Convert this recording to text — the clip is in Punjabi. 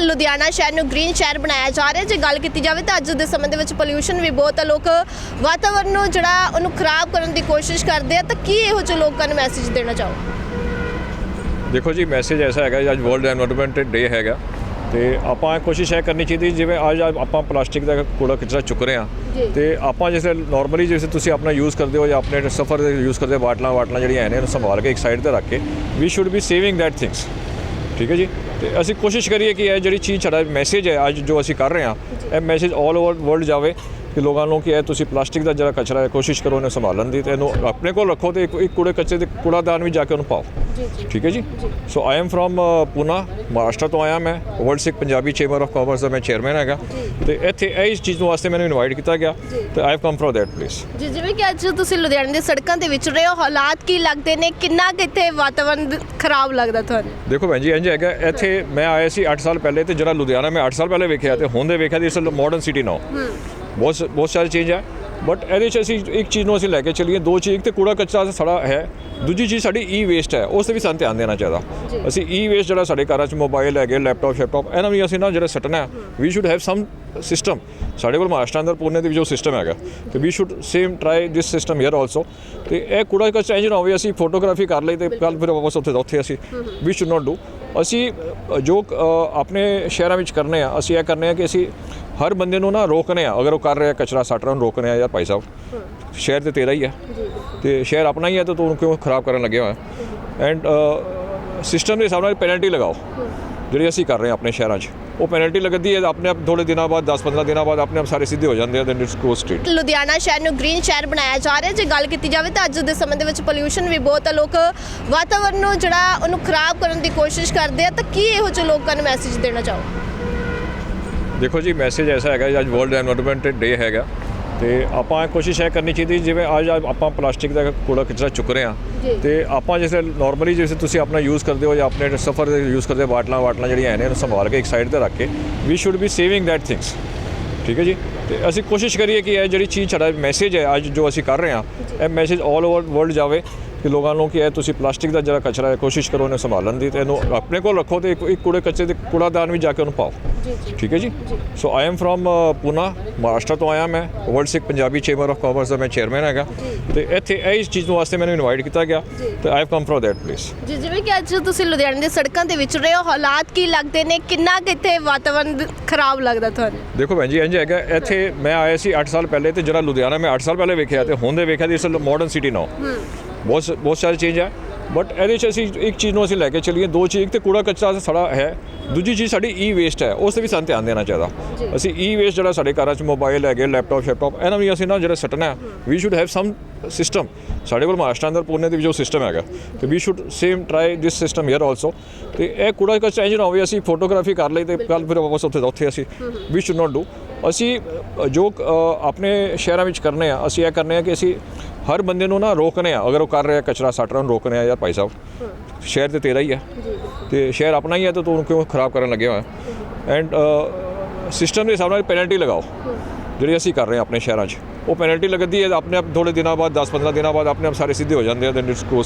ਲੁਧਿਆਣਾ ਸ਼ਹਿਰ ਨੂੰ ਗ੍ਰੀਨ ਸ਼ਹਿਰ ਬਣਾਇਆ ਜਾ ਰਿਹਾ ਜੇ ਗੱਲ ਕੀਤੀ ਜਾਵੇ ਤਾਂ ਅੱਜ ਦੇ ਸਮੇਂ ਦੇ ਵਿੱਚ ਪੋਲਿਊਸ਼ਨ ਵੀ ਬਹੁਤ ਹੈ ਲੋਕ ਵਾਤਾਵਰਣ ਨੂੰ ਜਿਹੜਾ ਉਹਨੂੰ ਖਰਾਬ ਕਰਨ ਦੀ ਕੋਸ਼ਿਸ਼ ਕਰਦੇ ਆ। ਤਾਂ ਕੀ ਇਹੋ ਜਿਹੇ ਲੋਕਾਂ ਨੂੰ ਮੈਸੇਜ ਦੇਣਾ ਚਾਹੋ ਦੇਖੋ ਜੀ ਮੈਸੇਜ ਐਸਾ ਹੈਗਾ ਅੱਜ ਵਰਲਡ ਐਨਵਾਇਰਨਮੈਂਟ ਡੇ ਹੈਗਾ। ਤੇ ਆਪਾਂ ਕੋਸ਼ਿਸ਼ ਇਹ ਕਰਨੀ ਚਾਹੀਦੀ ਜਿਵੇਂ ਅੱਜ ਆਪਾਂ ਪਲਾਸਟਿਕ ਦਾ ਕੂੜਾ ਕਚਰਾ ਚੁੱਕ ਰਹੇ। ਹਾਂ। ਤੇ ਆਪਾਂ ਜਿਵੇਂ ਨਾਰਮਲੀ ਜਿਵੇਂ ਤੁਸੀਂ ਆਪਣਾ ਯੂਜ਼ ਕਰਦੇ ਹੋ ਜਾਂ ਆਪਣੇ ਸਫਰ ਦੇ ਯੂਜ਼ ਕਰਦੇ ਹੋ ਬਾਟਲਾਂ ਵਾਟਲਾਂ ਜਿਹੜੀਆਂ ਨੇ ਇਹਨੂੰ ਸੰਭਾਲ ਕੇ ਇੱਕ ਸਾਈਡ ਤੇ ਰੱਖ ਕੇ we should be saving that things ਠੀਕ ਹੈ ਜੀ? ਤੇ ਅਸੀਂ ਕੋਸ਼ਿਸ਼ ਕਰੀਏ ਕਿ ਇਹ ਜਿਹੜੀ ਚੀਜ਼ ਸਾਡਾ ਮੈਸੇਜ ਹੈ ਅੱਜ ਜੋ ਅਸੀਂ ਕਰ ਰਹੇ ਹਾਂ ਇਹ ਮੈਸੇਜ 올 ਓਵਰ ਵਰਲਡ ਜਾਵੇ। ਕਿ ਲੋਕਾਂ ਨੂੰ ਕਿ ਇਹ ਤੁਸੀਂ ਪਲਾਸਟਿਕ ਦਾ ਜਿਹੜਾ ਕਚਰਾ ਹੈ ਕੋਸ਼ਿਸ਼ ਕਰੋ ਇਹਨੂੰ ਸੰਭਾਲਣ ਦੀ ਤੇ ਇਹਨੂੰ ਆਪਣੇ ਕੋਲ ਰੱਖੋ ਤੇ ਇੱਕ ਕੂੜੇ ਕਚਰੇ ਦੇ ਕੂੜਾਦਾਨ ਵੀ ਜਾ ਕੇ ਉਹਨੂੰ ਪਾਓ। ਜੀ ਜੀ। ਠੀਕ ਹੈ ji? So I am from Poona Maharashtra ਤੋਂ ਆਇਆ ਮੈਂ। World Sikh Punjabi chamber of commerce ਦਾ ਮੈਂ ਚੇਅਰਮੈਨ ਹੈਗਾ। ਤੇ ਇੱਥੇ ਇਸ ਚੀਜ਼ ਨੂੰ ਵਾਸਤੇ ਮੈਨੂੰ ਇਨਵਾਈਟ ਕੀਤਾ ਗਿਆ। ਤੇ I have come from that place ji ਜਿਵੇਂ ਕਿ ਅੱਜ ਤੁਸੀਂ ਲੁਧਿਆਣੇ ਦੇ ਸੜਕਾਂ ਤੇ ਵਿਚਰ ਰਹੇ ਹੋ ਹਾਲਾਤ ਕੀ ਲੱਗਦੇ ਨੇ? ਕਿੰਨਾ ਕਿੱਥੇ ਵਾਤਾਵਰਣ ਖਰਾਬ ਲੱਗਦਾ ਤੁਹਾਨੂੰ? ਦੇਖੋ ਭੈਣ ਜੀ ਇੰਜ ਹੈਗਾ ਇੱਥੇ ਮੈਂ ਆਇਆ ਸੀ 8 ਸਾਲ ਪਹਿਲੇ ਤੇ ਜਿਹੜਾ ਲੁਧਿਆਣਾ ਮੈਂ 8 ਸਾਲ ਪਹਿਲੇ ਵੇਖਿਆ ਤੇ ਹੁਣ ਦੇ ਵੇਖਿਆ ਦੀ ਇਸ ਮਾਡਰਨ ਸਿਟੀ ਨਾਓ। ਬਹੁਤ ਬਹੁਤ ਸਾਰੇ ਚੇਂਜ ਹੈ ਬਟ ਇਹਦੇ ਚ ਅਸੀਂ ਇੱਕ ਚੀਜ਼ ਨੂੰ ਅਸੀਂ ਲੈ ਕੇ ਚੱਲੀਏ। ਦੋ ਚੀਜ਼ ਇੱਕ ਤੇ ਕੂੜਾ ਕਚਰਾ ਸਾਡਾ ਹੈ। ਦੂਜੀ ਚੀਜ਼ ਸਾਡੀ ਈ ਵੇਸਟ ਹੈ। ਉਸ ਤੇ ਵੀ ਸਾਨੂੰ ਧਿਆਨ ਦੇਣਾ ਚਾਹੀਦਾ। ਅਸੀਂ ਈ ਵੇਸਟ ਜਿਹੜਾ ਸਾਡੇ ਘਰਾਂ 'ਚ ਮੋਬਾਈਲ ਹੈਗੇ ਲੈਪਟਾਪ ਸ਼ੈਪਟਾਪ ਇਹਨਾਂ ਵੀ ਅਸੀਂ ਨਾ ਜਿਹੜਾ ਸੱਟਣਾ ਵੀ ਸ਼ੁੱਡ ਹੈਵ ਸਮ ਸਿਸਟਮ ਸਾਡੇ ਕੋਲ ਮਹਾਰਾਸ਼ਟਰ ਅੰਦਰ ਪੁਣੇ ਦੇ ਵਿੱਚ ਜੋ ਸਿਸਟਮ ਹੈਗਾ। ਤੇ we should same try this system here also ਤੇ ਇਹ ਕੂੜਾ ਕਚਰਾ ਇੰਜ ਨਾ ਹੋਵੇ ਅਸੀਂ ਫੋਟੋਗ੍ਰਾਫੀ ਕਰ ਲਈ ਤੇ ਕੱਲ ਫਿਰ ਵਾਪਸ ਉੱਥੇ ਉੱਥੇ ਅਸੀਂ ਵੀ ਸ਼ੁੱਡ ਨਾਟ ਡੂ ਅਸੀਂ ਜੋ ਆਪਣੇ ਸ਼ਹਿਰਾਂ ਵਿੱਚ ਕਰਨੇ ਆ ਅਸੀਂ ਇਹ ਕਰਨੇ ਆ ਕਿ ਅਸੀਂ ਹਰ ਬੰਦੇ ਨੂੰ ਨਾ ਰੋਕਨੇ ਆ। ਅਗਰ ਉਹ ਕਰ ਰਿਹਾ ਕਚਰਾ ਸੱਟ ਰਿਹਾ ਉਹਨੂੰ ਰੋਕਨੇ ਆ ਯਾਰ ਭਾਈ ਸਾਹਿਬ ਸ਼ਹਿਰ ਤੇ ਤੇਰਾ ਹੀ ਹੈ ਤੇ ਸ਼ਹਿਰ ਆਪਣਾ ਹੀ ਹੈ ਤਾਂ ਤੂੰ ਕਿਉਂ ਖਰਾਬ ਕਰਨ ਲੱਗਿਆ ਹੋਇਆ? ਐਂਡ ਸਿਸਟਮ ਦੇ ਹਿਸਾਬ ਨਾਲ ਪੈਨਲਟੀ ਲਗਾਓ। ਜਿਹੜੀ ਅਸੀਂ ਕਰ ਰਹੇ ਹਾਂ ਆਪਣੇ ਸ਼ਹਿਰਾਂ 'ਚ। ਉਹ ਪੈਨਲਟੀ ਲੱਗਦੀ ਹੈ ਆਪਣੇ ਆਪ ਥੋੜੇ ਦਿਨਾਂ ਬਾਅਦ 10-15 ਦਿਨਾਂ ਬਾਅਦ ਆਪਣੇ ਆਪ ਸਾਰੇ ਸਿੱਧੇ ਹੋ ਜਾਂਦੇ ਆ then it's cross street Ludhiana ਸ਼ਹਿਰ ਨੂੰ ਗ੍ਰੀਨ ਸ਼ਹਿਰ ਬਣਾਇਆ ਜਾ ਰਿਹਾ। ਜੇ ਗੱਲ ਕੀਤੀ ਜਾਵੇ ਤਾਂ ਅੱਜ ਦੇ ਸਮੇਂ ਦੇ ਵਿੱਚ ਪੋਲਿਊਸ਼ਨ ਵੀ ਬਹੁਤ ਹੈ ਲੋਕ ਵਾਤਾਵਰਣ ਨੂੰ ਜਿਹੜਾ ਉਹਨੂੰ ਖਰਾਬ ਕਰਨ ਦੀ ਕੋਸ਼ਿਸ਼ ਕਰਦੇ ਆ ਤਾਂ ਕੀ ਇਹੋ ਜਿਹੇ ਲੋਕਾਂ ਨੂੰ ਮੈਸੇਜ ਦੇਣਾ ਚਾਹੋ? ਦੇਖੋ ਜੀ ਮੈਸੇਜ ਐਸਾ ਹੈਗਾ ਅੱਜ ਵਰਲਡ ਐਨਵਾਇਰਨਮੈਂਟ ਡੇ ਹੈਗਾ। ਤੇ ਆਪਾਂ ਕੋਸ਼ਿਸ਼ ਇਹ ਕਰਨੀ ਚਾਹੀਦੀ ਜਿਵੇਂ ਅੱਜ ਆਪਾਂ ਪਲਾਸਟਿਕ ਦਾ ਕੂੜਾ ਕਚਰਾ ਚੁੱਕ ਰਹੇ। ਹਾਂ ਤੇ ਆਪਾਂ ਜਿਵੇਂ ਨਾਰਮਲੀ ਜਿਵੇਂ ਤੁਸੀਂ ਆਪਣਾ ਯੂਜ਼ ਕਰਦੇ ਹੋ ਜਾਂ ਆਪਣੇ ਸਫਰ ਦੇ ਯੂਜ਼ ਕਰਦੇ ਹੋ ਬਾਟਲਾਂ ਵਾਟਲਾਂ ਜਿਹੜੀਆਂ ਨੇ ਇਹਨੂੰ ਸੰਭਾਲ ਕੇ ਇੱਕ ਸਾਈਡ ਤੇ ਰੱਖ ਕੇ we should be saving that things ਠੀਕ ਹੈ ਜੀ? ਤੇ ਅਸੀਂ ਕੋਸ਼ਿਸ਼ ਕਰੀਏ ਕਿ ਇਹ ਜਿਹੜੀ ਚੀਜ਼ ਸਾਡਾ ਮੈਸੇਜ ਹੈ ਅੱਜ ਜੋ ਅਸੀਂ ਕਰ ਰਹੇ ਹਾਂ ਇਹ ਮੈਸੇਜ 올 ਓਵਰ ਵਰਲਡ ਜਾਵੇ। ਕਿ ਲੋਕਾਂ ਨੂੰ ਕਿ ਇਹ ਤੁਸੀਂ ਪਲਾਸਟਿਕ ਦਾ ਜਿਹੜਾ ਕਚਰਾ ਹੈ ਕੋਸ਼ਿਸ਼ ਕਰੋ ਇਹਨੂੰ ਸੰਭਾਲਣ ਦੀ ਤੇ ਇਹਨੂੰ ਆਪਣੇ ਕੋਲ ਰੱਖੋ ਤੇ ਇੱਕ ਕੂੜੇ ਕਚਰੇ ਦੇ ਕੂੜਾਦਾਨ ਵੀ ਜਾ ਕੇ ਉਹਨੂੰ ਪਾਓ। ਜੀ ਜੀ। ਠੀਕ ਹੈ ji? So I am from Poona Maharashtra ਤੋਂ ਆਇਆ ਮੈਂ। World Sikh Punjabi chamber of commerce ਦਾ ਮੈਂ ਚੇਅਰਮੈਨ ਹੈਗਾ। ਤੇ ਇੱਥੇ ਇਸ ਚੀਜ਼ ਨੂੰ ਵਾਸਤੇ ਮੈਨੂੰ ਇਨਵਾਈਟ ਕੀਤਾ ਗਿਆ। ਤੇ I have come from that place ji ਜਿਵੇਂ ਕਿ ਅੱਜ ਤੁਸੀਂ ਲੁਧਿਆਣੇ ਦੇ ਸੜਕਾਂ ਤੇ ਵਿਚਰ ਰਹੇ ਹੋ ਹਾਲਾਤ ਕੀ ਲੱਗਦੇ ਨੇ? ਕਿੰਨਾ ਕਿੱਥੇ ਵਾਤਾਵਰਣ ਖਰਾਬ ਲੱਗਦਾ ਤੁਹਾਨੂੰ? ਦੇਖੋ ਭੈਣ ਜੀ ਇੰਜ ਹੈਗਾ ਇੱਥੇ ਮੈਂ ਆਇਆ ਸੀ 8 ਸਾਲ ਪਹਿਲੇ ਤੇ ਜਿਹੜਾ ਲੁਧਿਆਣਾ ਮੈਂ 8 ਸਾਲ ਪਹਿਲੇ ਵੇਖਿਆ ਤੇ ਹੁਣ ਦੇ ਵੇਖਿਆ ਦੀ ਇਸ ਮਾਡਰਨ ਸਿਟੀ ਨਾਓ। ਬਹੁਤ ਬਹੁਤ ਸਾਰੇ ਚੇਂਜ ਹੈ। ਬਟ ਇਹਦੇ ਚ ਅਸੀਂ ਇੱਕ ਚੀਜ਼ ਨੂੰ ਅਸੀਂ ਲੈ ਕੇ ਚੱਲੀਏ। ਦੋ ਚੀਜ਼ ਇੱਕ ਤੇ ਕੂੜਾ ਕਚਰਾ ਸਾਡਾ ਹੈ। ਦੂਜੀ ਚੀਜ਼ ਸਾਡੀ ਈ ਵੇਸਟ ਹੈ। ਉਸ ਤੇ ਵੀ ਸਾਨੂੰ ਧਿਆਨ ਦੇਣਾ ਚਾਹੀਦਾ। ਅਸੀਂ ਈ ਵੇਸਟ ਜਿਹੜਾ ਸਾਡੇ ਘਰਾਂ 'ਚ ਮੋਬਾਈਲ ਹੈਗੇ ਲੈਪਟਾਪ ਸ਼ੈਪਟਾਪ ਇਹਨਾਂ ਵੀ ਅਸੀਂ ਨਾ ਜਿਹੜਾ ਸੱਟਣਾ ਵੀ ਸ਼ੁੱਡ ਹੈਵ ਸਮ ਸਿਸਟਮ ਸਾਡੇ ਕੋਲ ਮਹਾਰਾਸ਼ਟਰ ਅੰਦਰ ਪੁਣੇ ਦੇ ਵਿੱਚ ਜੋ ਸਿਸਟਮ ਹੈਗਾ। ਤੇ we should same try this system here also ਤੇ ਇਹ ਕੂੜਾ ਕਚਰਾ ਇੰਜ ਨਾ ਹੋਵੇ ਅਸੀਂ ਫੋਟੋਗ੍ਰਾਫੀ ਕਰ ਲਈ ਤੇ ਕੱਲ ਫਿਰ ਵਾਪਸ ਉੱਥੇ ਉੱਥੇ ਅਸੀਂ ਵੀ ਸ਼ੁੱਡ ਨਾਟ ਡੂ ਅਸੀਂ ਜੋ ਆਪਣੇ ਸ਼ਹਿਰਾਂ ਵਿੱਚ ਕਰਨੇ ਆ ਅਸੀਂ ਇਹ ਕਰਨੇ ਆ ਕਿ ਅਸੀਂ ਹਰ ਬੰਦੇ ਨੂੰ ਨਾ ਰੋਕਨੇ ਆ ਅਗਰ ਉਹ ਕਰ ਰਿਹਾ ਕਚਰਾ ਸੱਟ ਰਿਹਾ ਉਹਨੂੰ ਰੋਕਨੇ ਆ ਯਾਰ ਭਾਈ ਸਾਹਿਬ। ਸ਼ਹਿਰ ਤੇ ਤੇਰਾ ਹੀ ਹੈ ਤੇ ਸ਼ਹਿਰ ਆਪਣਾ ਹੀ ਹੈ ਤਾਂ ਤੂੰ ਕਿਉਂ ਖਰਾਬ ਕਰਨ ਲੱਗਿਆ ਹੋਇਆ? ਐਂਡ ਸਿਸਟਮ ਦੇ ਹਿਸਾਬ ਨਾਲ ਪੈਨਲਟੀ ਲਗਾਓ। ਜਿਹੜੀ ਅਸੀਂ ਕਰ ਰਹੇ ਹਾਂ ਆਪਣੇ ਸ਼ਹਿਰਾਂ 'ਚ। ਉਹ ਪੈਨਲਟੀ ਲੱਗਦੀ ਹੈ ਆਪਣੇ ਆਪ ਥੋੜੇ ਦਿਨਾਂ ਬਾਅਦ 10-15 ਦਿਨਾਂ ਬਾਅਦ ਆਪਣੇ ਆਪ ਸਾਰੇ ਸਿੱਧੇ ਹੋ ਜਾਂਦੇ ਆ ਦੈਨ ਇਟਸ ਸਟਰੀਟ